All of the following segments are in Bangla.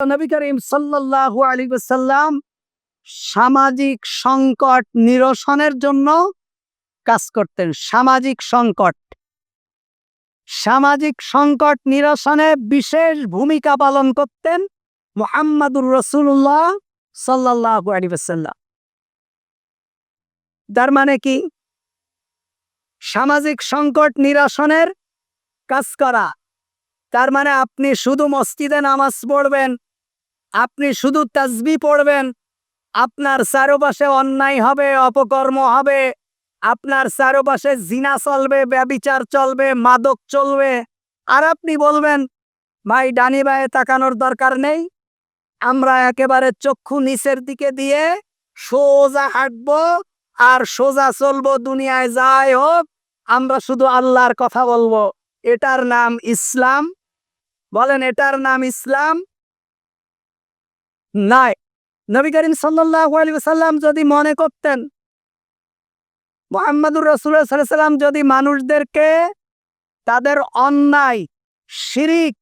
নবী করিম সাল্লাল্লাহু আলাইহি ওয়াসাল্লাম সামাজিক সংকট নিরসনের জন্য কাজ করতেন। সামাজিক সংকট। সামাজিক সংকট নিরসনে বিশেষ ভূমিকা পালন করতেন মুহাম্মাদুর রসুল্লাহ সাল্লাল্লাহু আলাইহি ওয়াসাল্লাম। তার মানে কি? সামাজিক সংকট নিরসনের কাজ করা। তার মানে আপনি শুধু মসজিদে নামাজ পড়বেন আপনি শুধু তাজবি পড়বেন। আপনার চারপাশে অন্যায় হবে, অপকর্ম হবে। আপনার চারপাশে জিনা চলবে, ব্যবিচার চলবে, মাদক চলবে। আর আপনি বলবেন, ভাই, ডানি বায়ে তাকানোর দরকার নেই। আমরা একেবারে চক্ষু নিচের দিকে দিয়ে সোজা হাঁটবো আর সোজা চলবো দুনিয়ায়, যাই হোক, আমরা শুধু আল্লাহর কথা বলব। এটার নাম ইসলাম। বলেন, এটার নাম ইসলাম? নাই। নবী করিম সাল্লাল্লাহু আলাইহি ওয়াসাল্লাম যদি মনে করতেন, মোহাম্মদুর সাল্লাম যদি মানুষদেরকে তাদের অন্যায়, শিরিক,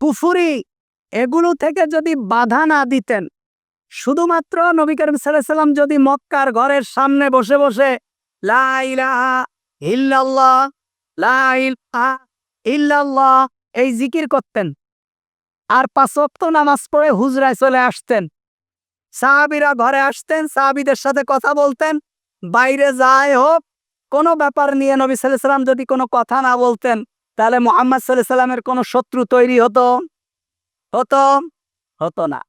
কুফুরি এগুলো থেকে যদি বাধা না দিতেন, শুধুমাত্র নবী করিম সাল্লাম যদি মক্কার ঘরের সামনে বসে বসে ইল্লাল্লাহ ইল্লাল্লাহ, এই জিকির করতেন। আর পাঁচক্ত নামাজ পড়ে হুজরায় চলে আসতেন। সাহাবিরা ঘরে আসতেন, সাহাবিদের সাথে কথা বলতেন, বাইরে যায় হোক, কোনো ব্যাপার নিয়ে নবী সাল্লাম যদি কোনো কথা না বলতেন, তাহলে মোহাম্মদ সাল্লাহ সাল্লামের কোনো শত্রু তৈরি হতো? হতো? হতো না।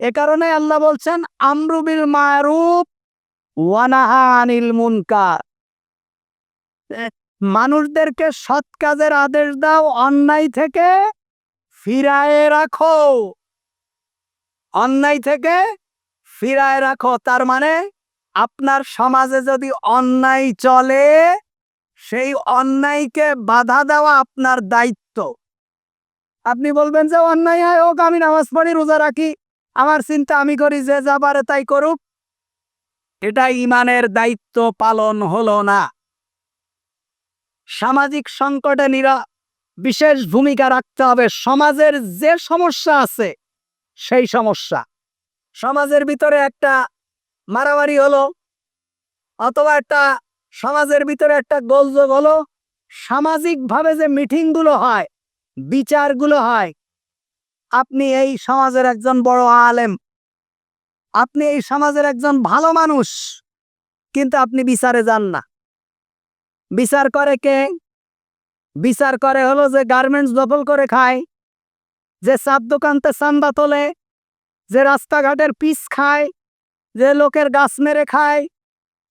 এ কারণে আল্লাহ বলছেন আমরুবিল মারুফ ওয়ানাহা আনিল মুনকার। মানুষদেরকে সৎ কাজের আদেশ দাও, অন্যায় থেকে ফিরায় রাখো। অন্যায় থেকে ফিরায় রাখো। তার মানে আপনার সমাজে যদি অন্যায় চলে, সেই অন্যায়কে বাধা দেওয়া আপনার দায়িত্ব। আপনি বলবেন যে, অন্যায় হয় হোক আমি নামাজ পড়ি, রোজা রাখি। আমার চিন্তা আমি করি, যে যা পারে তাই করুক। এটা ইমানের দায়িত্ব পালন হলো না। সামাজিক সংকটে নিরা বিশেষ ভূমিকা রাখতে হবে সমাজের যে সমস্যা আছে, সেই সমস্যা। সমাজের ভিতরে একটা মারামারি হলো, অথবা একটা সমাজের ভিতরে একটা গোলযোগ হলো, সামাজিকভাবে যে মিটিংগুলো হয়, বিচারগুলো হয়, আপনি এই সমাজের একজন বড় আলেম, আপনি এই সমাজের একজন ভালো মানুষ, কিন্তু আপনি বিচারে যান না। বিচার করে কে? বিচার করে হলো যে গার্মেন্টস দখল করে খায়, যে চাপ দোকানতে চান্দা তোলে, যে রাস্তাঘাটের পিস খায়, যে লোকের গাছ মেরে খায়,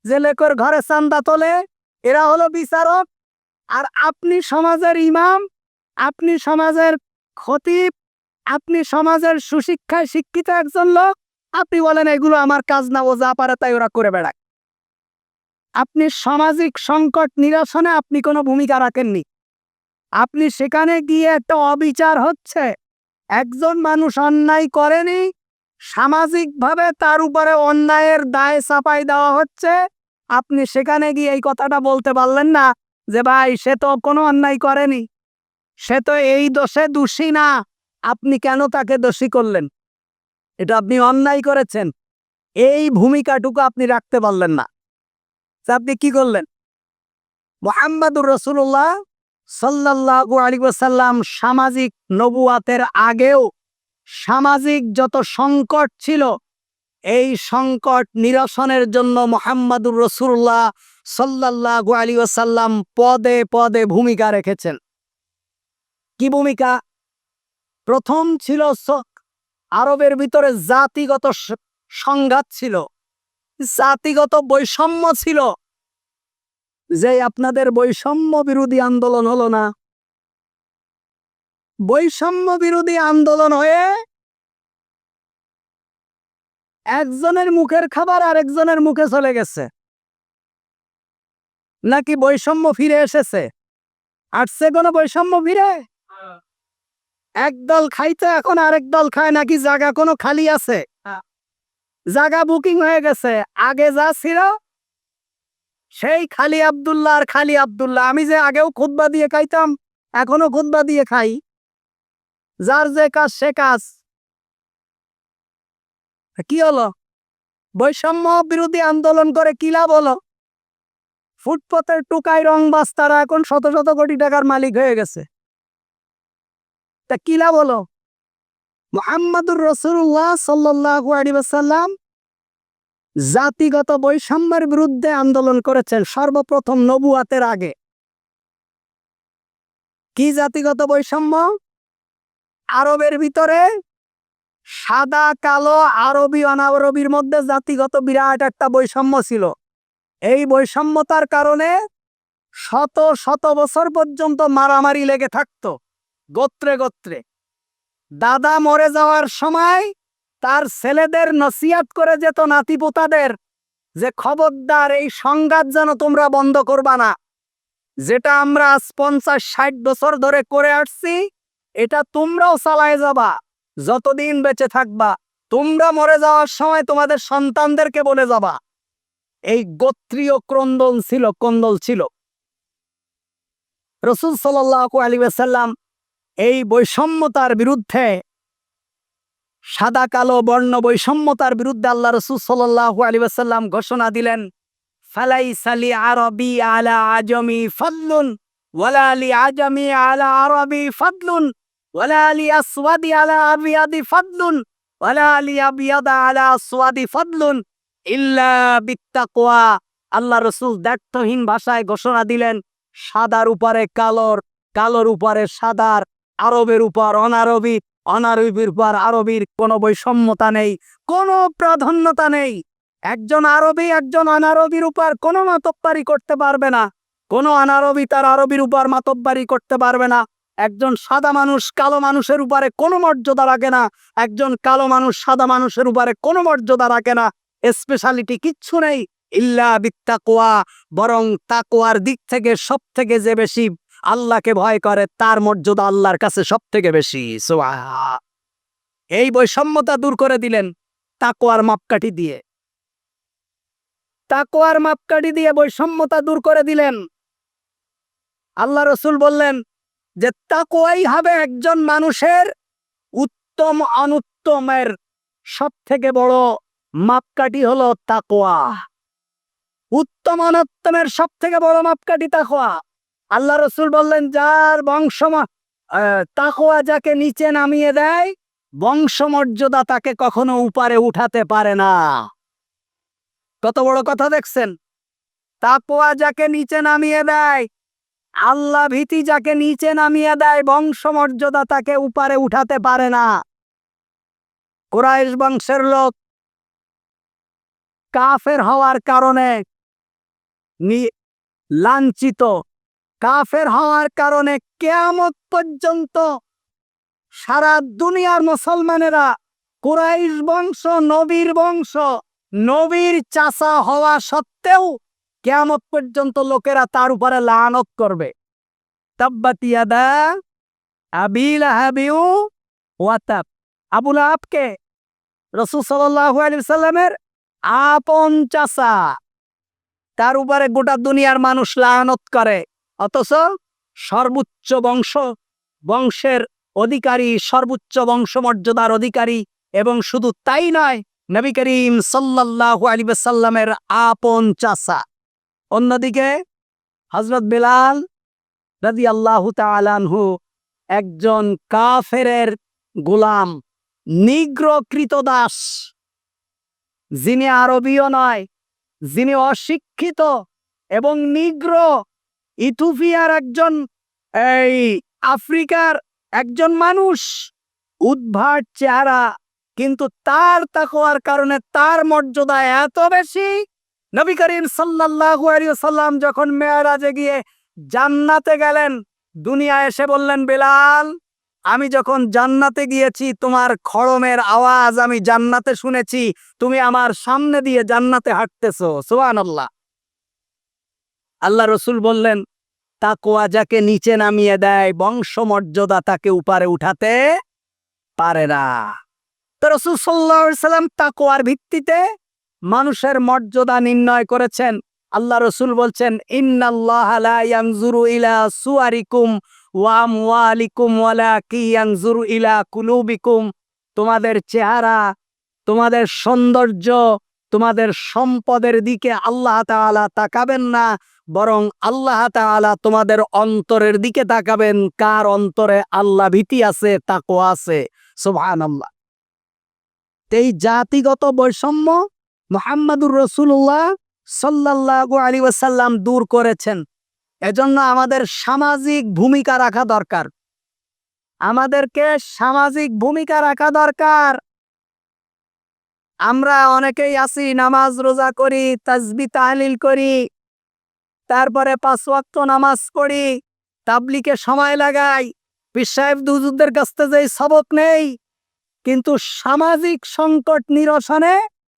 যে লোকের ঘরে চান্দা তোলে, এরা হলো বিচারক। আর আপনি সমাজের ইমাম, আপনি সমাজের খতিব, আপনি সমাজের সুশিক্ষায় শিক্ষিত একজন লোক, আপনি বলেন এগুলো আমার কাজ না, ও যা পারে তাই ওরা করে বেড়ায়। আপনি সামাজিক সংকট নিরসনে আপনি কোনো ভূমিকা রাখেননি। আপনি সেখানে গিয়ে একটা অবিচার হচ্ছে। একজন মানুষ অন্যায় করেনি, সামাজিকভাবে তার উপরে অন্যায়ের দায় চাপাই দেওয়া হচ্ছে। আপনি সেখানে গিয়ে এই কথাটা বলতে পারলেন না যে, ভাই, সে তো কোনো অন্যায় করেনি, সে তো এই দোষে দোষী না। আপনি কেন তাকে দোষী করলেন? এটা আপনি অন্যায় করেছেন। এই ভূমিকাটুকু আপনি রাখতে পারলেন না। আপনি কি করলেন? মোহাম্মদুর রসুল্লাহ সাল্লাল্লাহু আলাইহি ওয়াসাল্লাম সামাজিক নবুয়াতের আগেও সামাজিক যত সংকট ছিল, এই সংকট নিরসনের জন্য মোহাম্মদুর রসুল্লাহ সাল্লাল্লাহু আলাইহি ওয়াসাল্লাম পদে পদে ভূমিকা রেখেছেন। কি ভূমিকা? প্রথম ছিল আরবের ভিতরে জাতিগত সংঘাত ছিল, জাতিগত বৈষম্য ছিল। যে আপনাদের বৈষম্য বিরোধী আন্দোলন হলো না। বৈষম্য বিরোধী আন্দোলন হয়ে একজনের মুখের খাবার আরেকজনের মুখে চলে গেছে। নাকি বৈষম্য ফিরে এসেছে? আসছে কোনো বৈষম্য ফিরে? একদল খাইতে এখন আরেক দল খায় নাকি জায়গা কোনো খালি আছে? জায়গা বুকিং হয়ে গেছে। আগে যা ছিল সেই খালি আব্দুল্লাহ আর খালি আব্দুল্লাহ। আমি যে আগেও খুতবা দিয়ে খাইতাম, এখনও খুতবা দিয়ে খাই। যার যে কাজ, সে কাজ। কি হলো? বৈষম্য বিরোধী আন্দোলন করে কি লাভ হলো? ফুটপথের টুকাই রংবাজ তারা এখন শত শত কোটি টাকার মালিক হয়ে গেছে। তা কি লাভ হলো? মোহাম্মদুর রসুল্লাহ সাল্লাহ সাল্লাম জাতিগত বৈষম্যের বিরুদ্ধে আন্দোলন করেছেন সর্বপ্রথম নবুয়াতের আগে। কি জাতিগত বৈষম্য? আরবের ভিতরে সাদা, কালো, আরবি, অনারবির মধ্যে জাতিগত বিরাট একটা বৈষম্য ছিল। এই বৈষম্যতার কারণে শত শত বছর পর্যন্ত মারামারি লেগে থাকতো, গোত্রে গোত্রে। দাদা মরে যাওয়ার সময় তার ছেলেদের নসিয়াত করে যেত নাতিপোতাদের যে, খবরদার, এই সংঘাত যেন তোমরা বন্ধ করবা না। যেটা আমরা আজ পঞ্চাশ, ষাট বছর ধরে করে আসছি, এটা তোমরাও চালায় যাবা। যতদিন বেঁচে থাকবা, তোমরা মরে যাওয়ার সময় তোমাদের সন্তানদেরকে বলে যাবা। এই গোত্রীয় ক্রন্দন ছিল কন্দল ছিল। রসুল সাল্লাহ আলী সাল্লাম এই বৈষম্যতার বিরুদ্ধে সাদা, কালো, বর্ণ বৈষম্যতার বিরুদ্ধে আল্লাহ রসুল সাল্লাহ আলী ঘোষণা দিলেন, ফালাই সালি আরবি আলা আজমি ফদলুন, ওয়ালা আলি আজমি আলা আরবি ফদলুন, ওয়ালা আলি আসওয়াদি আলা আবিয়াদি ওয়ালা আলি আবিয়াদা আলা আসওয়াদি ফদলুন, ইল্লা বিত্তাকওয়া। আল্লাহ রসুল দ্ব্যর্থহীন ভাষায় ঘোষণা দিলেন, সাদার উপরে কালোর কালোর উপরে সাদার, আরবের উপর অনারবি। অনারবির উপর আরবির কোনো বৈষম্যতা নেই, কোনো প্রাধান্যতা নেই। একজন আরবি একজন অনারবির উপর কোনো মাতব্বারি করতে পারবে না। কোনো অনারবি তার আরবির উপর মাতব্বারি করতে পারবে না। একজন সাদা মানুষ কালো মানুষের উপরে কোনো মর্যাদা রাখে না। একজন কালো মানুষ সাদা মানুষের উপরে কোনো মর্যাদা রাখে না। স্পেশালিটি কিচ্ছু নেই। ইল্লা বিত্তাকোয়া, বরং তাকোয়ার দিক থেকে সব থেকে যে বেশি আল্লাহকে ভয় করে, তার মর্যাদা আল্লাহর কাছে সব থেকে বেশি এই বৈষম্যতা দূর করে দিলেন তাকোয়ার মাপকাঠি দিয়ে। তাকোয়ার মাপকাঠি দিয়ে বৈষম্যতা দূর করে দিলেন। আল্লাহ রসুল বললেন যে তাকোয়াই হবে একজন মানুষের উত্তম অনুত্তমের সব থেকে বড় মাপকাঠি হলো তাকোয়া উত্তম অনুত্তমের সব থেকে বড় মাপকাঠি তাকোয়া আল্লাহ রসুল বললেন, যার বংশ তাকোয়া যাকে নিচে নামিয়ে দেয়, বংশমর্যাদা তাকে কখনো উপারে উঠাতে পারে না। কত বড় কথা দেখছেন? তাকোয়া যাকে নিচে নামিয়ে দেয়, আল্লাহ ভীতি যাকে নিচে নামিয়ে দেয়, বংশমর্যাদা তাকে উপারে উঠাতে পারে না। কুরাইশ বংশের লোক কাফের হওয়ার কারণে লাঞ্ছিত। কাফের হওয়ার কারণে কেয়ামত পর্যন্ত সারা দুনিয়ার মুসলমানেরা কুরাইশ বংশ, নবীর বংশ, নবীর চাষা হওয়া সত্ত্বেও কেয়ামত পর্যন্ত লোকেরা তার উপরে লানত করবে। আবিল আহাবিউ ওয়াতাব। আবুল আবকে রসুল সাল্লামের আপন চাষা তার উপরে গোটা দুনিয়ার মানুষ লানত করে। অথচ সর্বোচ্চ বংশ, বংশের অধিকারী, সর্বোচ্চ বংশমর্যাদার অধিকারী এবং শুধু তাই নয়, নবী করিম সাল্লাল্লাহু আলাইহি সাল্লামের আপন চাষা অন্যদিকে হজরত বেলাল রাজি আল্লাহ তালানহু একজন কাফেরের গোলাম নিগ্র দাস। যিনি আরবীয় নয়, যিনি অশিক্ষিত এবং নিগ্র ইথুপিয়ার একজন, এই আফ্রিকার একজন মানুষ উদ্ভাট চেহারা, কিন্তু তার তাকওয়ার কারণে তার মর্যাদা এত বেশি। নবী করিম আলাইহি সাল্লাম যখন মেয়ারাজে গিয়ে জান্নাতে গেলেন দুনিয়া এসে বললেন, বেলাল, আমি যখন জান্নাতে গিয়েছি, তোমার খড়মের আওয়াজ আমি জান্নাতে শুনেছি। তুমি আমার সামনে দিয়ে জান্নাতে হাঁটতেছো। সুবহানাল্লাহ। আল্লাহ রসুল বললেন তাকোয়া যাকে নিচে নামিয়ে দেয়, বংশমর্যাদা তাকে উপারে উঠাতে পারে না। তো রসুল সাল্লাম তাকোয়ার ভিত্তিতে মানুষের মর্যাদা নির্ণয় করেছেন। আল্লাহ রসুল বলছেন কুলুবিকুম। তোমাদের চেহারা, তোমাদের সৌন্দর্য, তোমাদের সম্পদের দিকে আল্লাহ তাকাবেন না। বরং আল্লাহ তাআলা তোমাদের অন্তরের দিকে তাকাবেন, কার অন্তরে আল্লাহ ভীতি আছে, তাকওয়া আছে। সুবহানাল্লাহ। এই জাতিগত বৈষম্য মোহাম্মদুর রসুল্লাহ সাল্লাল্লাহু আলী ওয়াসাল্লাম দূর করেছেন। এজন্য আমাদের সামাজিক ভূমিকা রাখা দরকার। আমাদেরকে সামাজিক ভূমিকা রাখা দরকার। আমরা অনেকেই আছি, নামাজ রোজা করি, তাজবি, তাহলিল করি। তারপরে পাঁচ ওয়াক্ত নামাজ পড়ি তাবলিকে সময় লাগাই। সাহেব দুজুদের কাছ থেকে সবক নেই, কিন্তু সামাজিক সংকট নিরসনে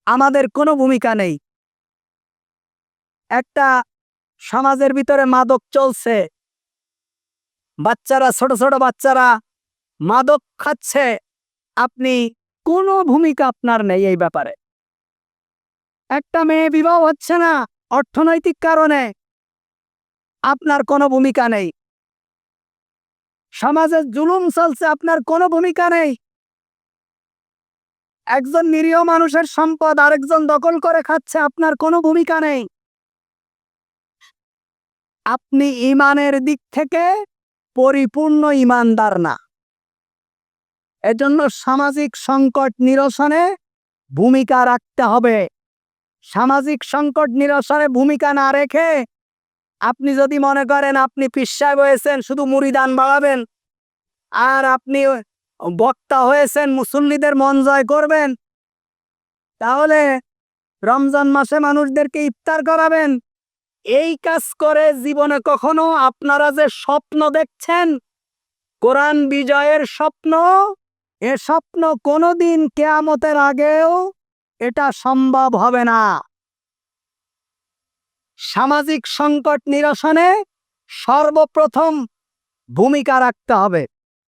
আমাদের কোনো ভূমিকা নেই। একটা সমাজের ভিতরে মাদক চলছে। বাচ্চারা, ছোট ছোট বাচ্চারা মাদক খাচ্ছে। আপনি কোনো ভূমিকা আপনার নেই এই ব্যাপারে। একটা মেয়ে বিবাহ হচ্ছে না, অর্থনৈতিক কারণে। আপনার কোনো ভূমিকা নেই। সমাজে জুলুম চলছে, আপনার কোনো ভূমিকা নেই। একজন নিরীহ মানুষের সম্পদ আরেকজন দখল করে খাচ্ছে, আপনার কোনো ভূমিকা নেই। আপনি ইমানের দিক থেকে পরিপূর্ণ ইমানদার না। এজন্য সামাজিক সংকট নিরসনে ভূমিকা রাখতে হবে। সামাজিক সংকট নিরসনে ভূমিকা না রেখে আপনি যদি মনে করেন আপনি পিসায় হয়েছেন শুধু মুড়িদান বাড়াবেন, আর আপনি বক্তা হয়েছেন, মুসল্লিদের মন জয় করবেন, তাহলে রমজান মাসে মানুষদেরকে ইফতার করাবেন। এই কাজ করে জীবনে কখনো আপনারা যে স্বপ্ন দেখছেন, কোরআন বিজয়ের স্বপ্ন, এ স্বপ্ন কোনোদিন কেয়ামতের আগেও এটা সম্ভব হবে না। সামাজিক সংকট নিরসনে সর্বপ্রথম ভূমিকা রাখতে হবে।